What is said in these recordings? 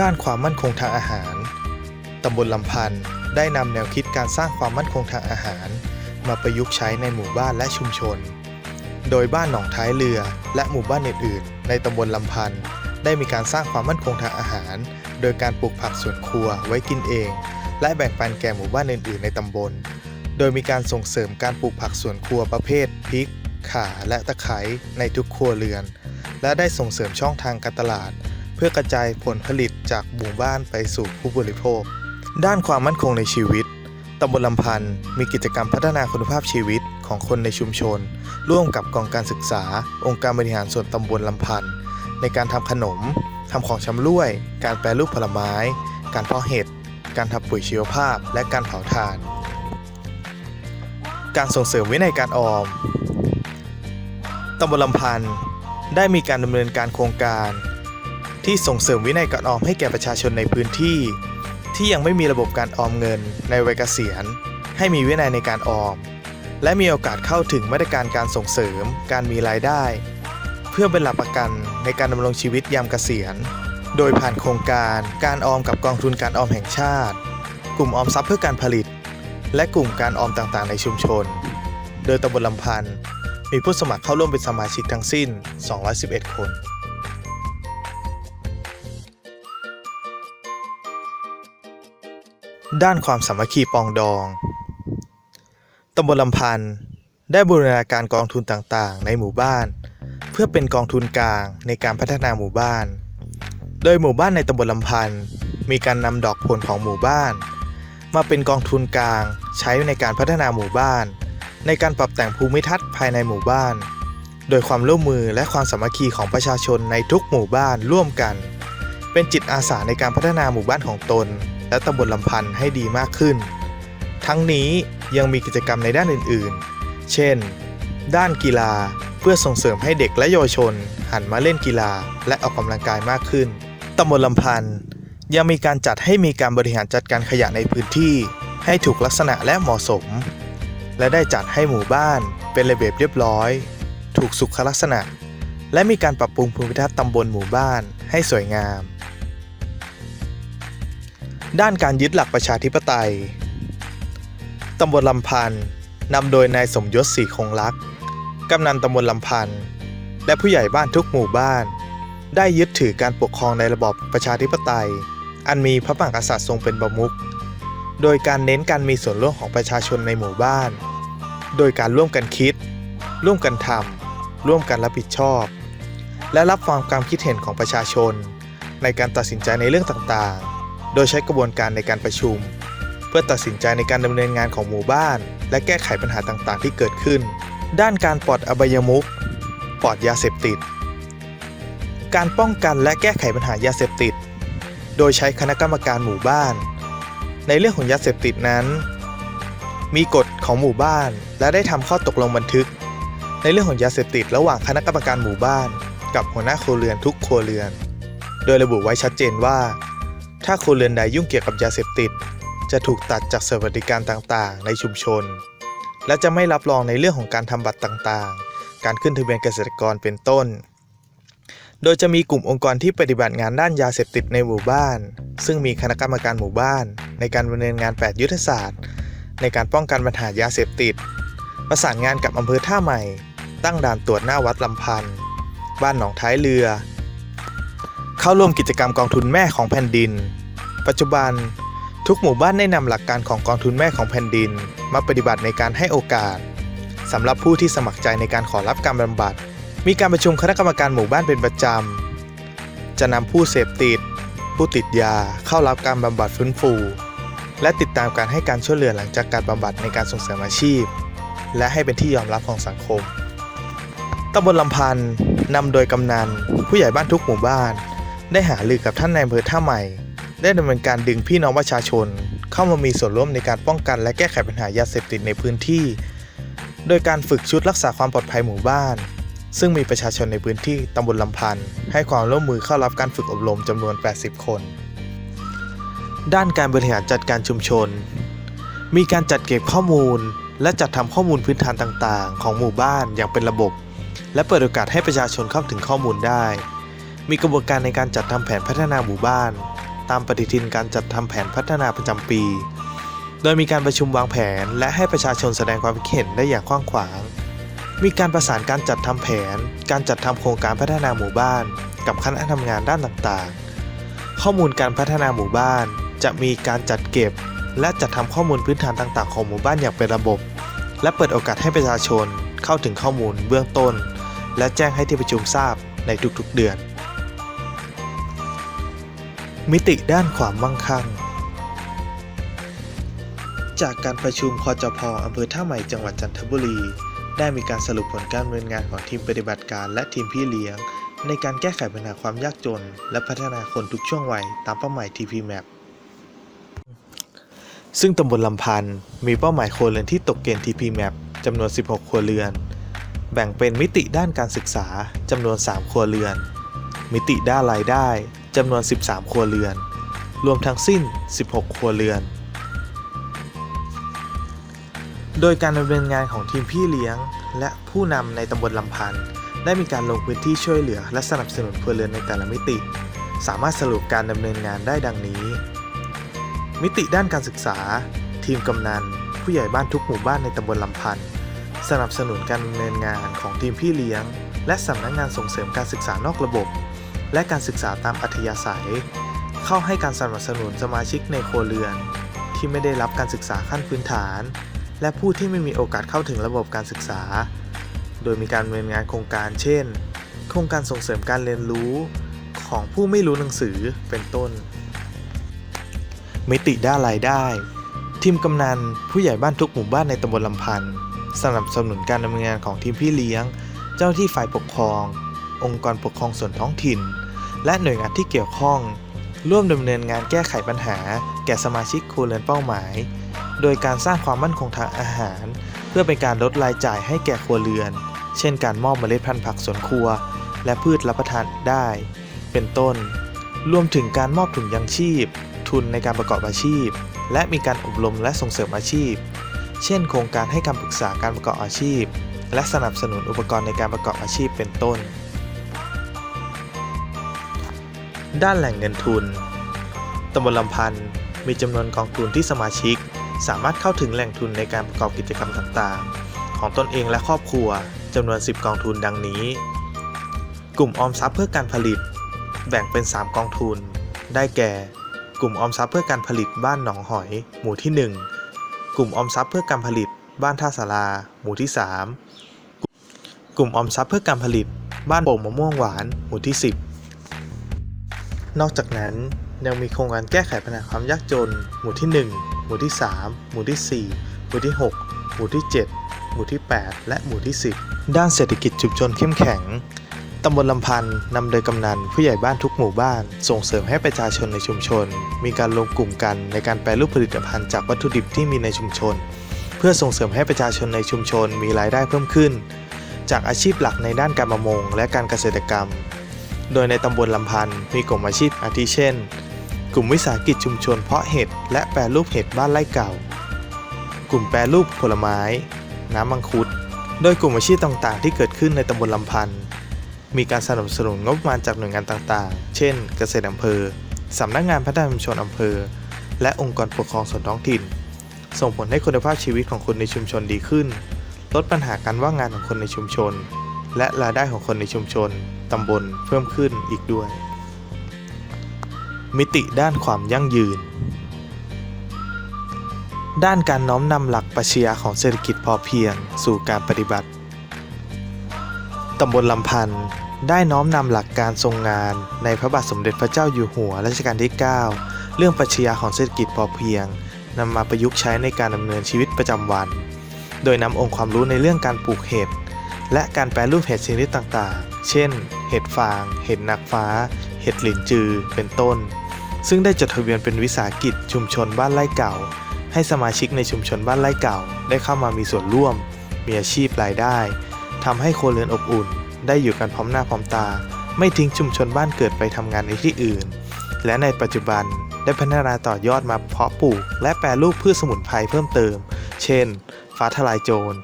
ด้านความมั่นคงทางอาหาร ตำบลลำพันธ์ได้นำแนวคิดการสร้างความมั่นคงทางอาหาร มาประยุกต์ใช้ในหมู่บ้านและชุมชน โดยบ้านหนองท้ายเรือ และหมู่บ้านอื่นๆ ในตำบลลำพันธ์ได้มีการสร้างความมั่นคงทางอาหาร โดยการปลูกผักสวนครัวไว้กินเอง และแบ่งปันแก่หมู่บ้านอื่น ๆ ในตำบล โดยมีการส่งเสริมการปลูกผักสวนครัวประเภทพริก ข่าและตะไคร้ในทุกครัวเรือน และได้ส่งเสริมช่องทางการตลาด เพื่อกระจายผลผลิตจากหมู่บ้านไปสู่ผู้บริโภค ด้านความมั่นคงในชีวิตตำบลลำพันธ์มีกิจกรรมพัฒนาคุณภาพชีวิตของคนในชุมชน ร่วมกับกองการศึกษา องค์การบริหารส่วนตำบลลำพันธ์ในการทำขนมทำของชำร่วย การแปรรูปผลไม้ การเพาะเห็ด การทำปุ๋ยชีวภาพ และการเผาถ่าน การส่งเสริมวินัยการออมตำบลลำพันธ์ได้มีการดำเนินการโครงการ ที่ส่งเสริมวินัยการออมให้แก่ประชาชนในพื้นที่ ที่ยังไม่มีระบบการออมเงินในวัยเกษียณ ให้มีวินัยในการออม และมีโอกาสเข้าถึงมาตรการการส่งเสริมการมีรายได้ เพื่อเป็นหลักประกันในการดำรงชีวิตยามเกษียณ โดยผ่านโครงการการออมกับกองทุนการออมแห่งชาติ กลุ่มออมทรัพย์เพื่อการผลิต และกลุ่มการออมต่างๆ ในชุมชน โดยตำบลลำพันธ์มีผู้สมัครเข้าร่วมเป็นสมาชิกทั้งสิ้น 211 คน ด้านความสามัคคีปองดอง ตำบลลำพันธ์ได้บูรณาการกองทุนต่างๆ ในหมู่บ้าน เพื่อเป็นกองทุนกลางในการพัฒนาหมู่บ้าน โดยหมู่บ้านในตำบลลำพันธ์มีการนำดอกผลของหมู่บ้าน มาเป็นกองทุนกลางใช้ในการพัฒนาหมู่บ้าน ในการปรับแต่งภูมิทัศน์ภายในหมู่บ้าน โดยความร่วมมือและความสามัคคีของประชาชนในทุกหมู่บ้านร่วมกัน เป็นจิตอาสาในการพัฒนาหมู่บ้านของตน และตำบลลำพันธ์ให้ดีมากขึ้น ทั้งนี้ยังมีกิจกรรมในด้านอื่นๆ เช่น ด้านกีฬาเพื่อส่งเสริมให้เด็กและเยาวชน หันมาเล่นกีฬาและออกกำลังกายมากขึ้นตำบลลำพันธ์ยังมีการจัดให้มีการบริหารจัดการขยะในพื้นที่ ให้ถูกลักษณะและเหมาะสม และได้จัดให้หมู่บ้านเป็นระเบียบเรียบร้อย ถูกสุขลักษณะ และมีการปรับปรุงภูมิทัศน์ตำบลหมู่บ้านให้สวยงาม ด้านการยึดหลักประชาธิปไตย ตำบลลำพันธ์นำโดยนายสมยศศรีคงลักกำนันตำบลลำพันธ์และผู้ใหญ่บ้านทุกหมู่บ้าน ได้ยึดถือการปกครองในระบอบประชาธิปไตย อันมีพระมหากษัตริย์ทรงเป็นประมุขโดยการเน้นการมีส่วนร่วมของประชาชนในหมู่บ้าน โดยการร่วมกันคิด ร่วมกันทำร่วมกันรับผิดชอบ และรับฟังความคิดเห็นของประชาชน ในการตัดสินใจในเรื่องต่างๆ ดยใช้กระบวนการในการประชุม เพื่อตัดสินใจในการดำเนินงานของหมู่บ้าน และแก้ไขปัญหาต่างๆ ที่เกิดขึ้น ด้านการปลอดอบายมุขปลอดยาเสพติด การป้องกันและแก้ไขปัญหายาเสพติด โดยใช้คณะกรรมการหมู่บ้าน ในเรื่องของยาเสพติดนั้น มีกฎของหมู่บ้าน และได้ทำข้อตกลงบันทึก ในเรื่องของยาเสพติด ระหว่างคณะกรรมการหมู่บ้าน กับหัวหน้าครัวเรือนทุกครัวเรือน โดยระบุไว้ชัดเจนว่า ถ้าครัวเรือนใดยุ่งเกี่ยวกับยาเสพติด จะถูกตัดจากสวัสดิการต่างๆ ในชุมชน และจะไม่รับรองในเรื่องของการทำบัตรต่างๆ การขึ้นทะเบียนเกษตรกรเป็นต้น โดยจะมีกลุ่มองค์กรที่ปฏิบัติงานด้านยาเสพติดในหมู่บ้าน ซึ่งมีคณะกรรมการหมู่บ้าน ในการดำเนินงาน 8 ยุทธศาสตร์ ในการป้องกันปัญหายาเสพติด ประสานงานกับอำเภอท่าใหม่ ตั้งด่านตรวจหน้าวัดลำพันธ์บ้านหนองท้ายเรือ เข้าร่วมกิจกรรมกองทุนแม่ของแผ่นดิน ปัจจุบัน ทุกหมู่บ้านได้นำหลักการของกองทุนแม่ของแผ่นดิน มาปฏิบัติในการให้โอกาสสำหรับผู้ที่สมัครใจในการขอรับการบำบัด มีการประชุมคณะกรรมการหมู่บ้านเป็นประจำ จะนำผู้เสพติด ผู้ติดยาเข้ารับการบำบัดฟื้นฟู และติดตามการให้การช่วยเหลือหลังจากการบำบัดในการส่งเสริมอาชีพ และให้เป็นที่ยอมรับของสังคมตำบลลำพันธ์นำโดยกำนัน ผู้ใหญ่บ้านทุกหมู่บ้าน ได้หารือกับท่านนายอำเภอท่าใหม่ ได้ดำเนินการดึงพี่น้องประชาชน เข้ามามีส่วนร่วมในการป้องกัน และแก้ไขปัญหายาเสพติดในพื้นที่ โดยการฝึกชุดรักษาความปลอดภัยหมู่บ้าน ซึ่งมีประชาชนในพื้นที่ตำบลลำพันธ์ให้ความร่วมมือเข้ารับการฝึกอบรมจำนวน 80 คน ด้านการบริหารจัดการชุมชน มีการจัดเก็บข้อมูล และจัดทำข้อมูลพื้นฐานต่างๆ ของหมู่บ้านอย่างเป็นระบบ และเปิดโอกาสให้ประชาชนเข้าถึงข้อมูลได้ มีกระบวนการในการจัดทำแผนพัฒนาหมู่บ้าน ตามปฏิทินการจัดทำแผนพัฒนาประจำปี โดยมีการประชุมวางแผน และให้ประชาชนแสดงความคิดเห็นได้อย่างกว้างขวาง มีการประสานการจัดทำแผน การจัดทำโครงการพัฒนาหมู่บ้าน กับคณะทำงานด้านต่างๆ ข้อมูลการพัฒนาหมู่บ้าน จะมีการจัดเก็บ และจัดทำข้อมูลพื้นฐานต่างๆ ของหมู่บ้านอย่างเป็นระบบ และเปิดโอกาสให้ประชาชนเข้าถึงข้อมูลเบื้องต้น และแจ้งให้ที่ประชุมทราบในทุกๆ เดือน มิติด้านความมั่งคั่ง จากการประชุมคอจพอำเภอท่าใหม่จังหวัดจันทบุรี ได้มีการสรุปผลการดำเนินงานของทีมปฏิบัติการและทีมพี่เลี้ยง ในการแก้ไขปัญหาความยากจน และพัฒนาคนทุกช่วงวัยตามเป้าหมาย TPMAP ซึ่งตำบลลำพันธ์มีเป้าหมายครัวเรือนที่ตกเกณฑ์ TPMAP จำนวน 16 ครัวเรือน แบ่งเป็นมิติด้านการศึกษาจำนวน 3 ครัวเรือน มิติด้านรายได้ จำนวน 13 ครัวเรือน รวมทั้งสิ้น 16 ครัวเรือน โดยการดำเนินงานของทีมพี่เลี้ยง และผู้นำในตำบลลำพันธ์ได้มีการลงพื้นที่ช่วยเหลือ และสนับสนุนครัวเรือนในแต่ละมิติ สามารถสรุปการดำเนินงานได้ดังนี้ มิติด้านการศึกษา ทีมกำนัน ผู้ใหญ่บ้านทุกหมู่บ้านในตำบลลำพันธ์สนับสนุนการดำเนินงานของทีมพี่เลี้ยง และสำนักงานส่งเสริมการศึกษานอกระบบ และการศึกษาตามอัธยาศัย เข้าให้การสนับสนุนสมาชิกในครัวเรือน ที่ไม่ได้รับการศึกษาขั้นพื้นฐาน และผู้ที่ไม่มีโอกาสเข้าถึงระบบการศึกษา โดยมีการดำเนินงานโครงการเช่น โครงการส่งเสริมการเรียนรู้ของผู้ไม่รู้หนังสือเป็นต้น มิติด้านรายได้ ทีมกำนันผู้ใหญ่บ้านทุกหมู่บ้านในตำบลลำพันธ์สนับสนุนการดำเนินงานของทีมพี่เลี้ยง เจ้าที่ฝ่ายปกครอง องค์กรปกครองส่วนท้องถิ่น และหน่วยงานที่เกี่ยวข้อง ร่วมดำเนินงานแก้ไขปัญหา แก่สมาชิกครัวเรือนเป้าหมาย โดยการสร้างความมั่นคงทางอาหาร เพื่อเป็นการลดรายจ่ายให้แก่ครัวเรือน เช่น การมอบเมล็ดพันธุ์ผักสวนครัว และพืชรับประทานได้ เป็นต้น รวมถึงการมอบถุงยังชีพ ทุนในการประกอบอาชีพ และมีการอบรมและส่งเสริมอาชีพ เช่น โครงการให้คำปรึกษาการประกอบอาชีพและสนับสนุนอุปกรณ์ในการประกอบอาชีพเป็นต้น ด้านแหล่งเงินทุนตำบลลำพันธ์มีจำนวนกองทุนที่สมาชิก สามารถเข้าถึงแหล่งทุนในการประกอบกิจกรรมต่างๆ ของตนเองและครอบครัวจำนวน 10 กองทุนดังนี้ กลุ่มออมทรัพย์เพื่อการผลิต แบ่งเป็น 3 กองทุน ได้แก่ กลุ่มออมทรัพย์เพื่อการผลิตบ้านหนองหอย หมู่ที่ 1 กลุ่มออมทรัพย์เพื่อการผลิต บ้านท่าสาราหมู่ที่ 3 กลุ่มออมทรัพย์เพื่อการผลิต บ้านโป่งมะม่วงหวาน หมู่ที่ 10 นอกจากนั้นยังมีโครงการแก้ไขปัญหาความยากจน หมู่ที่ 1 หมู่ที่ 3 หมู่ที่ 4 หมู่ที่ 6 หมู่ที่ 7 หมู่ที่ 8 และหมู่ที่ 10 ด้านเศรษฐกิจชุมชนเข้มแข็งตำบลลำพันธ์นำโดยกำนันผู้ใหญ่บ้านทุกหมู่บ้าน ส่งเสริมให้ประชาชนในชุมชน มีการรวมกลุ่มกันในการแปรรูปผลิตภัณฑ์จากวัตถุดิบที่มีในชุมชน เพื่อส่งเสริมให้ประชาชนในชุมชนมีรายได้เพิ่มขึ้น จากอาชีพหลักในด้านการประมงและการเกษตรกรรม โดยในตำบลลำพันธ์มีกลุ่มอาชีพอาทิเช่น กลุ่มวิสาหกิจชุมชนเพาะเห็ดและแปรรูปเห็ดบ้านไร่เก่า กลุ่มแปรรูปผลไม้ น้ำมังคุด โดยกลุ่มอาชีพต่างๆ ที่เกิดขึ้นในตำบลลำพันธ์มีการสนับสนุนงบประมาณจากหน่วยงานต่างๆ เช่น เกษตรอำเภอ สำนักงานพัฒนาชุมชนอำเภอ และองค์กรปกครองส่วนท้องถิ่น ส่งผลให้คุณภาพชีวิตของคนในชุมชนดีขึ้น ลดปัญหาการว่างงานของคนในชุมชน และรายได้ของคนในชุมชน ตำบลเพิ่มขึ้นอีกด้วย มิติด้านความยั่งยืน ด้านการน้อมนำหลักปรัชญาของเศรษฐกิจพอเพียงสู่การปฏิบัติ ตำบลลำพันธ์ได้น้อมนำหลักการทรงงานในพระบาทสมเด็จพระเจ้าอยู่หัวรัชกาลที่ 9 เรื่องปรัชญาของเศรษฐกิจพอเพียงนำมาประยุกต์ใช้ในการดำเนินชีวิตประจำวัน โดยนำองค์ความรู้ในเรื่องการปลูกเห็ดและการแปรรูปเห็ดชนิดต่างๆ เช่น เห็ดฟาง เห็ดนางฟ้า เห็ดหลินจือ เป็นต้น ซึ่งได้จดทะเบียนเป็นวิสาหกิจชุมชนบ้านไร่เก่า ให้สมาชิกในชุมชนบ้านไร่เก่า ได้เข้ามามีส่วนร่วม มีอาชีพรายได้ทำให้คเรือนอบอุ่น ได้อยู่กันพร้อมหน้าพร้อมตา ไม่ทิ้งชุมชนบ้านเกิดไปทำงานในที่อื่น และในปัจจุบันได้พัฒนาต่อยอดมาเพาะปลูก และแปรรูปพืชสมุนไพรเพิ่มเติม เช่น ฟ้าทลายโจร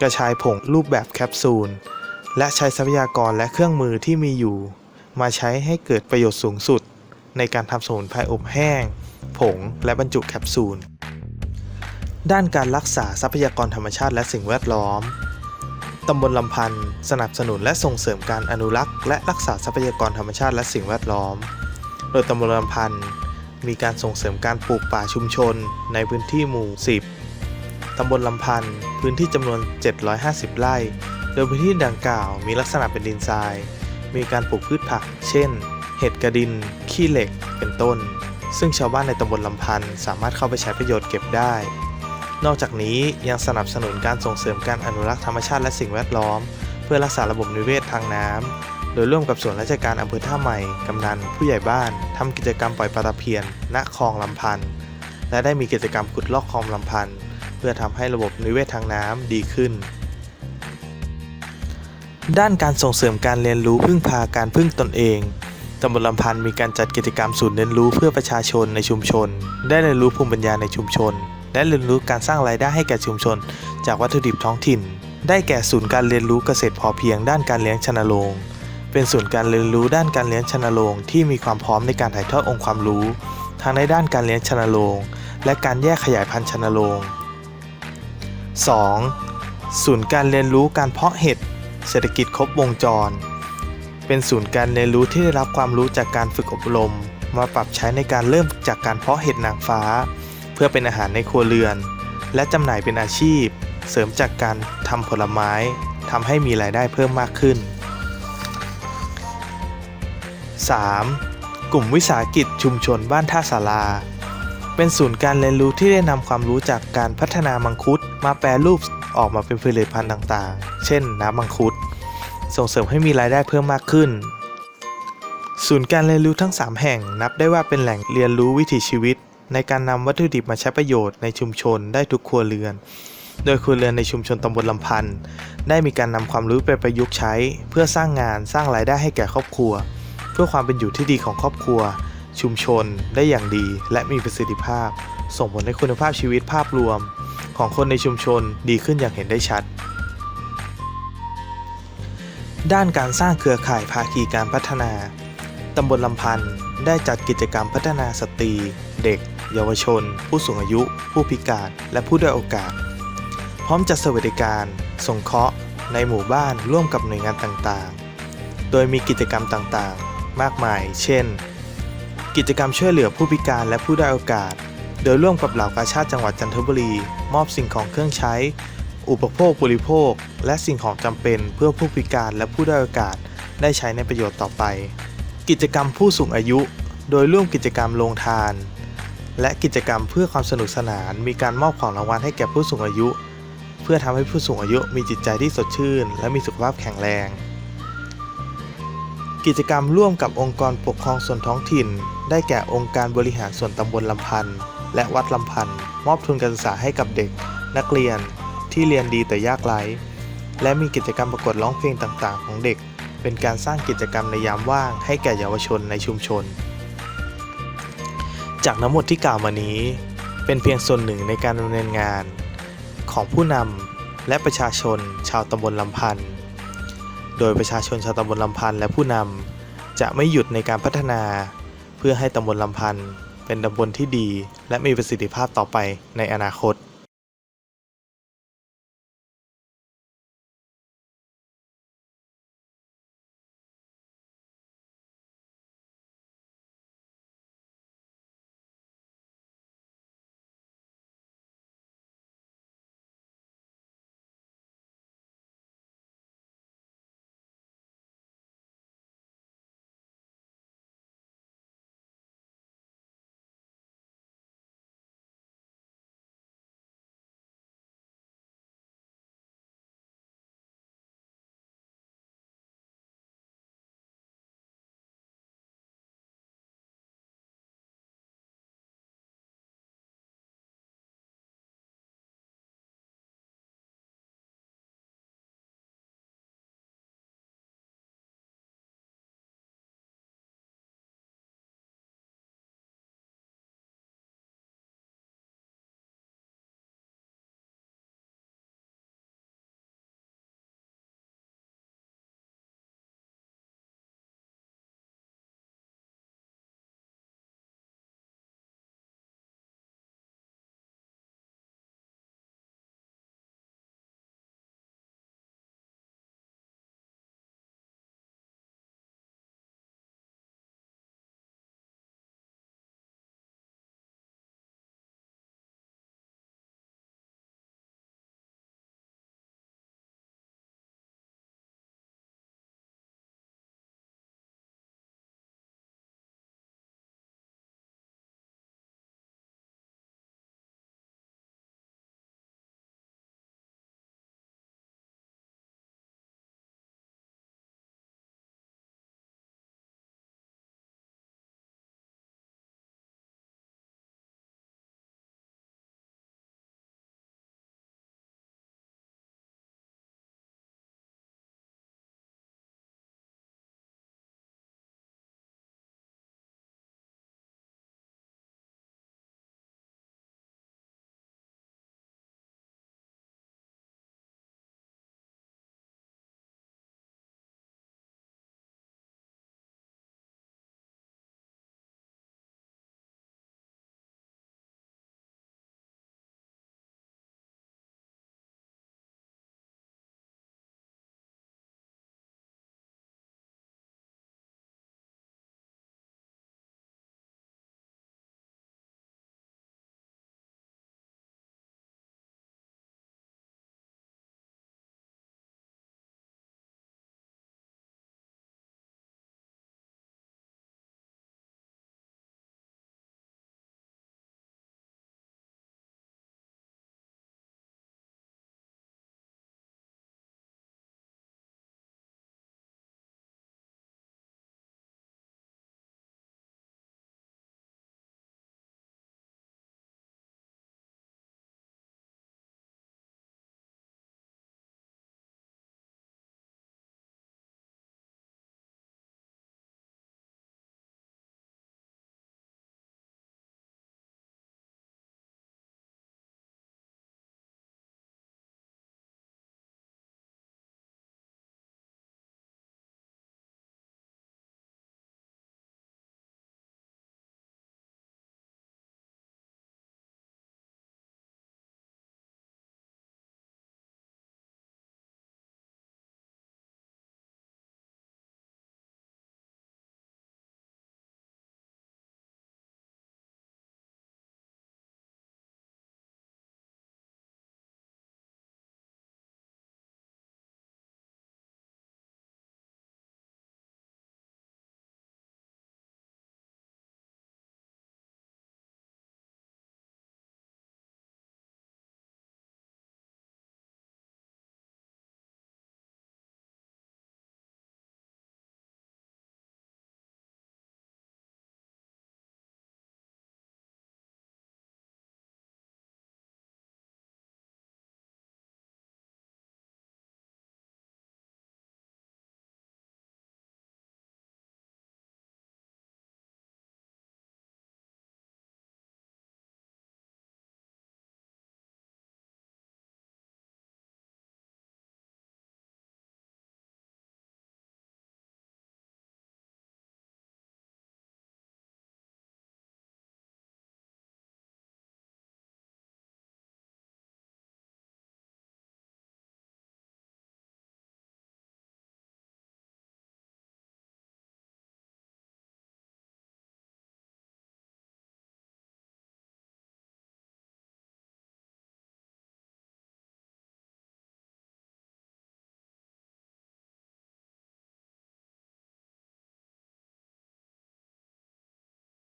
กระชายผงรูปแบบแคปซูล และใช้ทรัพยากรและเครื่องมือที่มีอยู่ มาใช้ให้เกิดประโยชน์สูงสุด ในการทำสมุนไพรอบแห้ง ผง และบรรจุแคปซูล ด้านการรักษาทรัพยากรธรรมชาติและสิ่งแวดล้อมตำบลลำพันธ์สนับสนุนและส่งเสริมการอนุรักษ์ และรักษาทรัพยากรธรรมชาติและสิ่งแวดล้อม โดยตำบลลำพันธ์มีการส่งเสริมการปลูกป่าชุมชน ในพื้นที่หมู่ 10 ตำบลลำพันธ์พื้นที่จำนวน 750 ไร่ โดยพื้นที่ดังกล่าวมีลักษณะเป็นดินทราย มีการปลูกพืชผัก เช่น เห็ดกระดิน ขี้เหล็ก เป็นต้น ซึ่งชาวบ้านในตำบลลำพันธ์สามารถเข้าไปใช้ประโยชน์เก็บได้ นอกจากนี้ยังสนับสนุนการส่งเสริมการอนุรักษ์ธรรมชาติและสิ่งแวดล้อม เพื่อรักษาระบบนิเวศทางน้ำ โดยร่วมกับส่วนราชการอำเภอท่าใหม่ กำนัน ผู้ใหญ่บ้านทำกิจกรรมปล่อยปลาตะเพียน ณ คลองลำพันธ์และได้มีกิจกรรมขุดลอกคลองลำพันธ์เพื่อทำให้ระบบนิเวศทางน้ำดีขึ้น ด้านการส่งเสริมการเรียนรู้พึ่งพาการพึ่งตนเองตำบลลำพันธ์มีการจัดกิจกรรมศูนย์เรียนรู้เพื่อประชาชนในชุมชน ได้เรียนรู้ภูมิปัญญาในชุมชน และเรียนรู้การสร้างรายได้ให้แก่ชุมชน จากวัตถุดิบท้องถิ่น ได้แก่ศูนย์การเรียนรู้เกษตรพอเพียง ด้านการเลี้ยงชนโรงเป็นศูนย์การเรียนรู้ด้านการเลี้ยงชนโรงที่มีความพร้อมในการถ่ายทอดองค์ความรู้ ทั้งในด้านการเลี้ยงชนโรงและการแยกขยายพันธุ์ชนโรง 2. ศูนย์การเรียนรู้การเพาะเห็ด เศรษฐกิจครบวงจร เป็นศูนย์การเรียนรู้ที่ได้รับความรู้จากการฝึกอบรม มาปรับใช้ในการเริ่มจากการเพาะเห็ดนางฟ้า เพื่อเป็นอาหารในครัวเรือน และจำหน่ายเป็นอาชีพ เสริมจากการทำผลไม้ทำให้มีรายได้เพิ่มมากขึ้น 3. กลุ่มวิสาหกิจชุมชนบ้านท่าสาราเป็นศูนย์การเรียนรู้ที่ได้นำความรู้จากการพัฒนามังคุดมาแปรรูป ออกมาเป็นผลิตภัณฑ์ต่างๆ เช่น น้ำมังคุด ส่งเสริมให้มีรายได้เพิ่มมากขึ้น ศูนย์การเรียนรู้ทั้ง 3 แห่งนับได้ว่าเป็นแหล่งเรียนรู้วิถีชีวิต ในการนำวัตถุดิบมาใช้ประโยชน์ในชุมชนได้ทุกครัวเรือน โดยครัวเรือนในชุมชนตำบลลำพันธ์ได้มีการนำความรู้ไปประยุกต์ใช้ เพื่อสร้างงานสร้างรายได้ให้แก่ครอบครัว เพื่อความเป็นอยู่ที่ดีของครอบครัว ชุมชนได้อย่างดีและมีประสิทธิภาพ ส่งผลให้คุณภาพชีวิตภาพรวม ของคนในชุมชนดีขึ้นอย่างเห็นได้ชัด ด้านการสร้างเครือข่ายภาคีการพัฒนา ตำบลลำพันธ์ได้จัดกิจกรรมพัฒนาสตรี เด็ก เยาวชน ผู้สูงอายุ ผู้พิการ และผู้ด้อยโอกาส พร้อมจัดสวัสดิการ สงเคราะห์ ในหมู่บ้านร่วมกับหน่วยงานต่างๆ โดยมีกิจกรรมต่างๆ มากมาย เช่น กิจกรรมช่วยเหลือผู้พิการและผู้ด้อยโอกาส โดยร่วมกับเหล่ากาชาติจังหวัดจันทบุรี มอบสิ่งของเครื่องใช้ อุปโภคบริโภค และสิ่งของจำเป็นเพื่อผู้พิการและผู้ด้อยโอกาสได้ใช้ในประโยชน์ต่อไป กิจกรรมผู้สูงอายุ โดยร่วมกิจกรรมโรงทาน และกิจกรรมเพื่อความสนุกสนาน มีการมอบของรางวัลให้แก่ผู้สูงอายุ เพื่อทำให้ผู้สูงอายุมีจิตใจที่สดชื่น และมีสุขภาพแข็งแรง กิจกรรมร่วมกับองค์กรปกครองส่วนท้องถิ่น ได้แก่องค์การบริหารส่วนตำบลลำพันธ์ และวัดลำพันธ์มอบทุนการศึกษาให้กับเด็ก นักเรียนที่เรียนดีแต่ยากไร้ และมีกิจกรรมประกวดร้องเพลงต่างๆ ของเด็ก เป็นการสร้างกิจกรรมในยามว่าง ให้แก่เยาวชนในชุมชน จากทั้งหมดที่กล่าวมานี้ เป็นเพียงส่วนหนึ่งในการดำเนินงาน ของผู้นำและประชาชนชาวตำบลลำพันธ์โดยประชาชนชาวตำบลลำพันธ์และผู้นำจะไม่หยุดในการพัฒนา เพื่อให้ตำบลลำพันธ์ เป็นตำบลที่ดี และมีประสิทธิภาพต่อไปในอนาคต